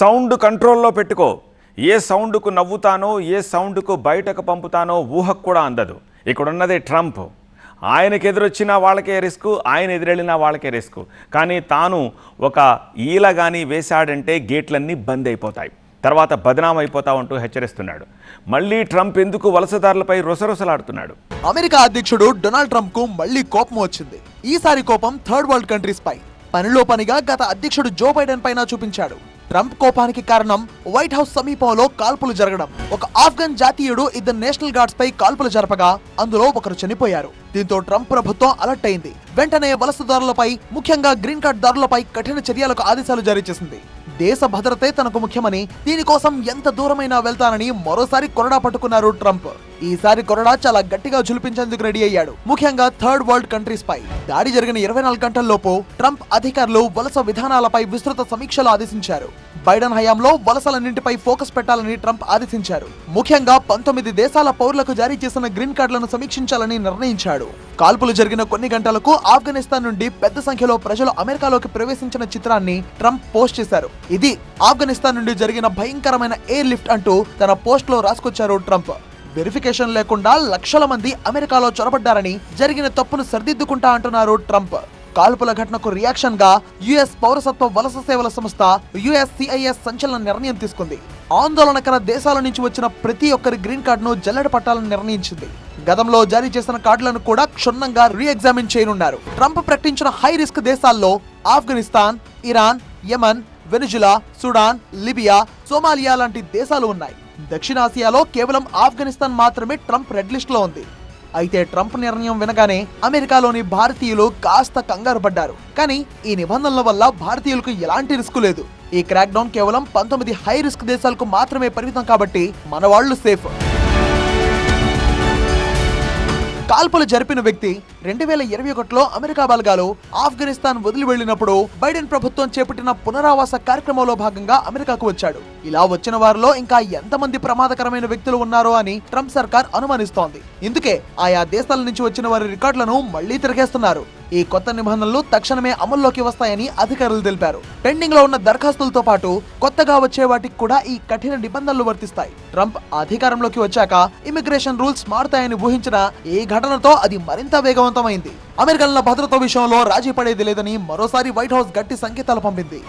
Sound కంట్రోల్లో పెట్టుకో. ఏ సౌండ్కు నవ్వుతానో ఏ సౌండ్కు బయటకు పంపుతానో ఊహకు కూడా అందదు. ఇక్కడున్నదే ట్రంప్. ఆయనకు ఎదురొచ్చిన వాళ్ళకే రిస్క్ ఆయన ఎదురెళ్ళిన వాళ్ళకే రిస్క్. కానీ తాను ఒక ఈల కానీ వేశాడంటే గేట్లన్నీ బంద్ అయిపోతాయి. తర్వాత బదనాం అయిపోతా ఉంటూ హెచ్చరిస్తున్నాడు. మళ్ళీ ట్రంప్ ఎందుకు వలసదారులపై రొసరొసలాడుతున్నాడు? అమెరికా అధ్యక్షుడు డొనాల్డ్ ట్రంప్కు మళ్ళీ కోపం వచ్చింది. ఈసారి కోపం థర్డ్ వరల్డ్ కంట్రీస్ పై పనిలో పనిగా గత అధ్యక్షుడు జో బైడెన్ పైన చూపించాడు. ట్రంప్ కోపానికి కారణం వైట్ హౌస్ సమీపంలో కాల్పులు జరగడం. ఒక ఆఫ్ఘన్ జాతీయుడు ఇద్దరు నేషనల్ గార్డ్స్ పై కాల్పులు జరపగా అందులో ఒకరు చనిపోయారు. దీంతో ట్రంప్ ప్రభుత్వం అలర్ట్ అయింది. వెంటనే వలసదారులపై ముఖ్యంగా గ్రీన్ కార్డ్ దారులపై కఠిన చర్యలకు ఆదేశాలు జారీ చేసింది. దేశ భద్రతే తనకు ముఖ్యమని దీనికోసం ఎంత దూరమైనా వెళ్తానని మరోసారి కొరడా పట్టుకున్నారు ట్రంప్. ఈసారి కొరడా చాలా గట్టిగా జులిపించేందుకు రెడీ అయ్యాడు. ముఖ్యంగా థర్డ్ వరల్డ్ కంట్రీస్ పై. దాడి జరిగిన ఇరవై నాలుగు గంటల్లోపు ట్రంప్ అధికారులు వలస విధానాలపై విస్తృత సమీక్షలు ఆదేశించారు. బైడెన్ హయాంలో వలసలన్నింటిపై ఫోకస్ పెట్టాలని ట్రంప్ ఆదేశించారు. ముఖ్యంగా పంతొమ్మిది దేశాల పౌరులకు జారీ చేసిన గ్రీన్ కార్డులను సమీక్షించాలని నిర్ణయించాడు. కాల్పులు జరిగిన కొన్ని గంటలకు ఆఫ్ఘనిస్తాన్ నుండి పెద్ద సంఖ్యలో ప్రజలు అమెరికాలోకి ప్రవేశించిన చిత్రాన్ని ట్రంప్ పోస్ట్ చేశారు. ఇది ఆఫ్ఘనిస్తాన్ నుండి జరిగిన భయంకరమైన ఎయిర్ లిఫ్ట్ అంటూ తన పోస్ట్లో రాసుకొచ్చారు ట్రంప్. వెరిఫికేషన్ లేకుండా లక్షల మంది అమెరికాలో చొరబడ్డారని జరిగిన తప్పును సరిదిద్దుకుంటా అంటున్నారు ట్రంప్. కాల్పుల ఘటనకు రియాక్షన్గా యుఎస్ పౌరసత్వ వలస సేవల సంస్థ యుఎస్సిఐఎస్ సంచలన నిర్ణయం తీసుకుంది. ఆందోళనకర దేశాల నుంచి వచ్చిన ప్రతి ఒక్కరి గ్రీన్ కార్డును జల్లెడ పట్టాలని నిర్ణయించింది. గతంలో జారీ చేసిన కార్డులను కూడా క్షుణ్ణంగా రీఎగ్జామిన్ చేయనున్నారు. ట్రంప్ ప్రకటించిన హై రిస్క్ దేశాల్లో Afghanistan Iran Yemen Venezuela Sudan Libya Somalia లాంటి దేశాలు ఉన్నాయి. దక్షిణాసియాలో కేవలం ఆఫ్ఘనిస్తాన్ మాత్రమే ట్రంప్ రెడ్ లిస్ట్లో ఉంది. అయితే ట్రంప్ నిర్ణయం వినగానే అమెరికాలోని భారతీయులు కాస్త కంగారు పడ్డారు. కానీ ఈ నిబంధనల వల్ల భారతీయులకు ఎలాంటి రిస్క్ లేదు. ఈ క్రాక్ డౌన్ కేవలం పంతొమ్మిది హై రిస్క్ దేశాలకు మాత్రమే పరిమితం కాబట్టి మన వాళ్ళు సేఫ్. కాల్పులు జరిపిన వ్యక్తి రెండు వేల ఇరవై ఒకటిలో అమెరికా బలగాలు ఆఫ్ఘనిస్తాన్ వదిలి వెళ్ళినప్పుడు బైడెన్ ప్రభుత్వం చేపట్టిన పునరావాస కార్యక్రమంలో భాగంగా అమెరికాకు వచ్చాడు. ఇలా వచ్చిన వారిలో ఇంకా ఎంతమంది ప్రమాదకరమైన వ్యక్తులు ఉన్నారో అని ట్రంప్ సర్కార్ అనుమానిస్తోంది. ఇందుకే ఆయా దేశాల నుంచి వచ్చిన వారి రికార్డులను మళ్ళీ తిరిగేస్తున్నారు. ఈ కొత్త నిబంధనలు తక్షణమే అమల్లోకి వస్తాయని అధికారులు తెలిపారు. పెండింగ్లో ఉన్న దరఖాస్తులతో పాటు కొత్తగా వచ్చే వాటికి కూడా ఈ కఠిన నిబంధనలు వర్తిస్తాయి. ట్రంప్ అధికారంలోకి వచ్చాక ఇమిగ్రేషన్ రూల్స్ మారుతాయని ఊహించిన ఈ ఘటనతో అది మరింత వేగం విజయవంతమైంది. అమెరికన్ల భద్రత విషయంలో రాజీ పడేది లేదని మరోసారి వైట్ హౌస్ గట్టి సంకేతాలు పంపింది.